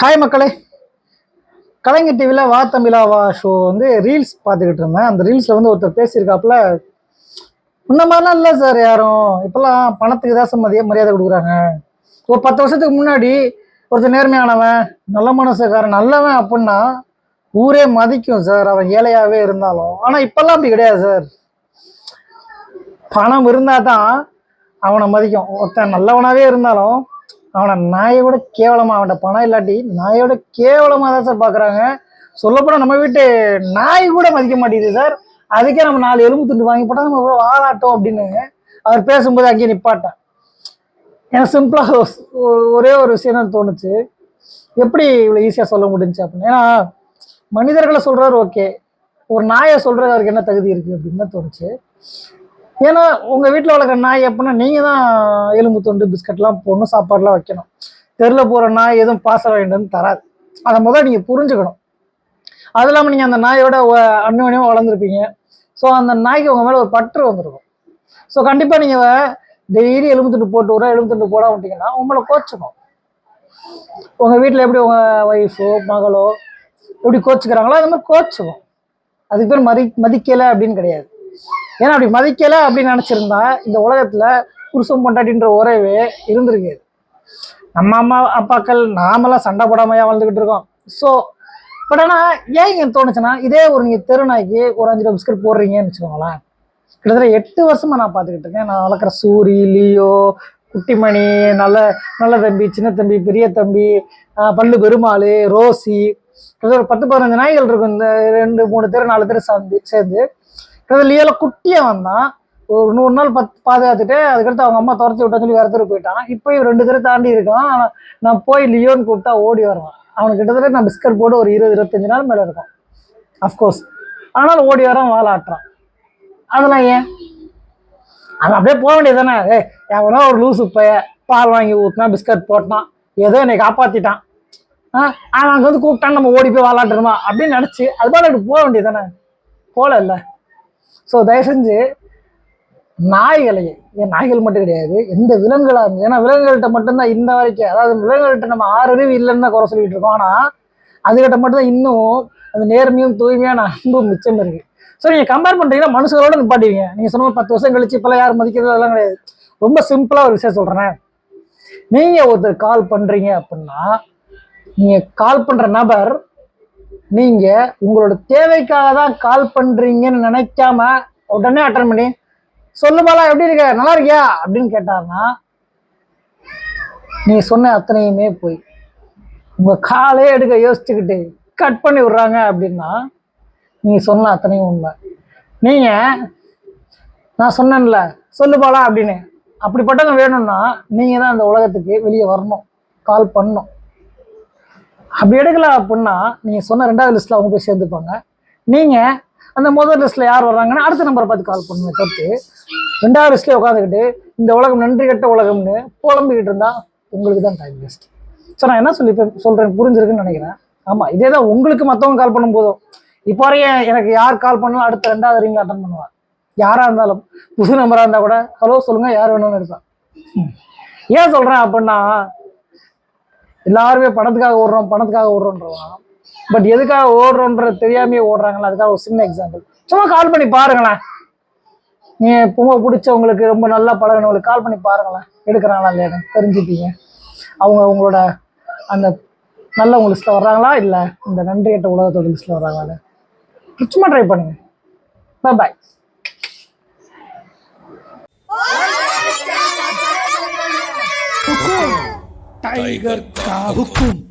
Hi மக்களே. கலைஞர் டிவியில் வா தமிழா வா ஷோ வந்து ரீல்ஸ் பார்த்துக்கிட்டு இருந்தேன். அந்த ரீல்ஸில் வந்து ஒருத்தர் பேசியிருக்காப்புல முன்ன மாதிரிலாம் இல்லை சார் யாரும். இப்போல்லாம் பணத்துக்கு தான் சார் மதிய மரியாதை கொடுக்குறாங்க. ஒரு பத்து வருஷத்துக்கு முன்னாடி ஒருத்தர் நேர்மையானவன் நல்ல மனசுக்காரன் நல்லவன் அப்படின்னா ஊரே மதிக்கும் சார் அவன் ஏழையாகவே இருந்தாலும். ஆனால் இப்போல்லாம் அப்படி கிடையாது சார் பணம் இருந்தால் தான் அவனை மதிக்கும். ஒருத்தன் நல்லவனாகவே இருந்தாலும் அவனை நாயை விட கேவலமாக அவன்கிட்ட பணம் இல்லாட்டி நாயை விட கேவலமாக தான் சார் பார்க்குறாங்க சொல்லப்போனால் நம்ம வீட்டு நாய் கூட மதிக்க மாட்டேங்குது சார். அதுக்கே நம்ம நாலு எலும்பு துண்டு வாங்கி போட்டால் நம்ம எவ்வளோ ஆளாட்டம் அப்படின்னு அவர் பேசும்போது அங்கேயே நிப்பாட்டேன். எனக்கு சிம்பிளாக ஒரே ஒரு விஷயம் தான் தோணுச்சு. எப்படி இவ்வளோ ஈஸியாக சொல்ல முடிஞ்சு அப்படின்னு? ஏன்னா மனிதர்களை சொல்கிறாரு ஓகே ஒரு நாயை சொல்கிறது அவருக்கு என்ன தகுதி இருக்குது அப்படின்னு தான் தோணுச்சு. ஏன்னா உங்கள் வீட்டில் வளர்க்குற நாய் எப்படின்னா நீங்கள் தான் எலும்பு தொண்டு பிஸ்கட்லாம் போடணும் சாப்பாடுலாம் வைக்கணும். தெருவில் போகிற நாய் எதுவும் பாச வேண்டும்னு தராது. அதை முதல்ல நீங்கள் புரிஞ்சுக்கணும். அது இல்லாமல் நீங்கள் அந்த நாயோட ஒ- வளர்ந்துருப்பீங்க. ஸோ அந்த நாய்க்கு உங்கள் மேலே ஒரு பற்று வந்திருக்கும். ஸோ கண்டிப்பாக நீங்கள் டெய்லி எலும்பு துண்டு போட்டு விட எலும்பு துண்டு போட விட்டீங்கன்னா உங்களை கோச்சுக்கும். உங்கள் வீட்டில் எப்படி உங்கள் ஒய்ஃபோ மகளோ எப்படி கோச்சுக்கிறாங்களோ அது மாதிரி கோச்சுக்கும். அதுக்கு பேர் மதி மதிக்கலை அப்படின்னு கிடையாது. ஏன்னா அப்படி மதிக்கலை அப்படின்னு நினச்சிருந்தா இந்த உலகத்தில் புருஷம் பொண்டாட்டின்ற உறவே இருந்திருக்கு நம்ம அம்மா அப்பாக்கள் நாமெல்லாம் சண்டை போடாமையாக வாழ்ந்துக்கிட்டு இருக்கோம். ஸோ பட் ஆனால் ஏன் இங்கே தோணுச்சுன்னா இதே ஒரு நீங்கள் தெருநாய்க்கு ஒரு அஞ்சு ரூபா பிஸ்கட் போடுறீங்கன்னு வச்சுக்கோங்களேன். கிட்டத்தட்ட எட்டு வருஷமாக நான் பார்த்துக்கிட்டு இருக்கேன். நான் வளர்க்குற சூரி லியோ குட்டிமணி நல்ல நல்ல தம்பி சின்ன தம்பி பெரிய தம்பி பல்லு பெருமாள் ரோசி கிட்டத்தட்ட ஒரு பத்து பதினஞ்சு நாய்கள் இருக்கும். இந்த ரெண்டு மூணு தெரு நாலு தெரு சேர்ந்து சேர்ந்து கிட்டத்தட்ட குட்டியாக வந்தான் ஒரு நூறு நாள் பத் பாதுகாத்துட்டு அதுக்கடுத்து அவங்க அம்மா துரத்தி விட்டா சொல்லி வேற போயிட்டான். இப்போயும் ரெண்டு தடவை தாண்டி இருக்கான். ஆனால் நான் போய் லியோன்னு கூப்பிட்டா ஓடி வருவான். அவனுக்கு கிட்டத்தட்ட நான் பிஸ்கட் போட்டு ஒரு இருபது இருபத்தஞ்சு நாள் மேலே இருக்கும். அஃப்கோர்ஸ் ஆனால் ஓடி வரான் வாழாட்டுறான் அதெல்லாம் ஏன்? அவன் அப்படியே போக வேண்டியது தானே ஏ எவனோ ஒரு லூசு பைய பால் வாங்கி ஊற்றினா பிஸ்கட் போட்டான். ஏதோ என்னை காப்பாற்றிட்டான் ஆ அவன் அங்கே வந்து கூப்பிட்டான் நம்ம ஓடி போய் விளாண்டுருமா அப்படின்னு நினச்சி அது பாட்டு போக வேண்டியது தானே போகல இல்லை? ஸோ தயவு செஞ்சு நாய்களையே ஏன் நாய்கள் மட்டும் கிடையாது எந்த விலங்குகளாக இருந்து ஏன்னா விலங்குகள்கிட்ட மட்டும்தான் இந்த வரைக்கும் அதாவது விலங்குகள்கிட்ட நம்ம ஆறறிவு இல்லைன்னு தான் குறை சொல்லிட்டு இருக்கோம். ஆனால் அதுகிட்ட மட்டும்தான் இன்னும் அந்த நேர்மையும் தூய்மையான அன்பும் மிச்சம் இருக்குது ஸோ நீங்கள் கம்பேர் பண்ணுறீங்கன்னா மனுஷங்களோட நிப்பாட்டிங்க நீங்கள் சொன்ன பத்து வருஷம் கழிச்சு இப்போலாம் யாரும் மதிக்கிறது அதெல்லாம் கிடையாது. ரொம்ப சிம்பிளாக ஒரு விஷயம் சொல்கிறேன் நீங்கள் ஒருத்தர் கால் பண்ணுறீங்க அப்படின்னா நீங்கள் கால் பண்ணுற நபர் நீங்கள் உங்களோட தேவைக்காக தான் கால் பண்ணுறீங்கன்னு நினைக்காம உடனே அட்டன் பண்ணி சொல்லுமாலா எப்படி இருக்க? நல்லா இருக்கியா? அப்படின்னு கேட்டாருன்னா நீ சொன்ன அத்தனையுமே போய் உங்கள் காலே எடுக்க யோசிச்சுக்கிட்டு கட் பண்ணி விடுறாங்க அப்படின்னா நீ சொன்ன அத்தனையும் உண்மை. நீங்கள் நான் சொன்னேன்ல சொல்லுப்பாளா அப்படின்னு. அப்படிப்பட்டவங்க வேணும்னா நீங்கள் தான் அந்த உலகத்துக்கு வெளியே வரணும் கால் பண்ணணும். அப்படி எடுக்கல அப்படின்னா நீங்கள் சொன்ன ரெண்டாவது லிஸ்ட்ல அவங்க போய் சேர்ந்துப்பாங்க. நீங்கள் அந்த முதல் லிஸ்ட்ல யார் வர்றாங்கன்னா அடுத்த நம்பரை பார்த்து கால் பண்ணுங்க தவிர்த்து ரெண்டாவது லிஸ்ட்லேயே உட்காந்துக்கிட்டு இந்த உலகம் நன்றி கெட்ட உலகம்னு புலம்பிக்கிட்டு இருந்தால் உங்களுக்கு தான் டைம் வேஸ்ட் ஸோ நான் என்ன சொல்லி சொல்கிறேன் புரிஞ்சிருக்குன்னு நினைக்கிறேன். ஆமாம் இதே தான் உங்களுக்கு மற்றவங்க கால் பண்ணும் போதும். இப்போ வரையும் எனக்கு யார் கால் பண்ணாலும் அடுத்த ரெண்டாவது ரிங்கில் அட்டன் பண்ணுவார் யாராக இருந்தாலும் புது நம்பராக இருந்தால் கூட ஹலோ சொல்லுங்கள் யார் வேணும்னு இருப்பேன் ம். ஏன் சொல்கிறேன் அப்படின்னா எல்லாருமே பணத்துக்காக ஓடுறோம் பணத்துக்காக ஓடுறோன்றவான் பட் எதுக்காக ஓடுறோன்றது தெரியாமையே ஓடுறாங்களா? அதுக்காக ஒரு சின்ன எக்ஸாம்பிள் சும்மா கால் பண்ணி பாருங்களேன். நீ பொங்க பிடிச்சவங்களுக்கு ரொம்ப நல்லா பழகினவங்களுக்கு கால் பண்ணி பாருங்களேன். எடுக்கிறாங்களா இல்லையா தெரிஞ்சுப்பீங்க. அவங்க உங்களோட அந்த நல்லவங்க லிஸ்ட்டில் வர்றாங்களா இல்லை இந்த நன்றி கெட்ட உலகத்தோட லிஸ்ட்டில் வர்றாங்களா சும்மா ட்ரை பண்ணுங்க. பாய் 代一个大呼噜。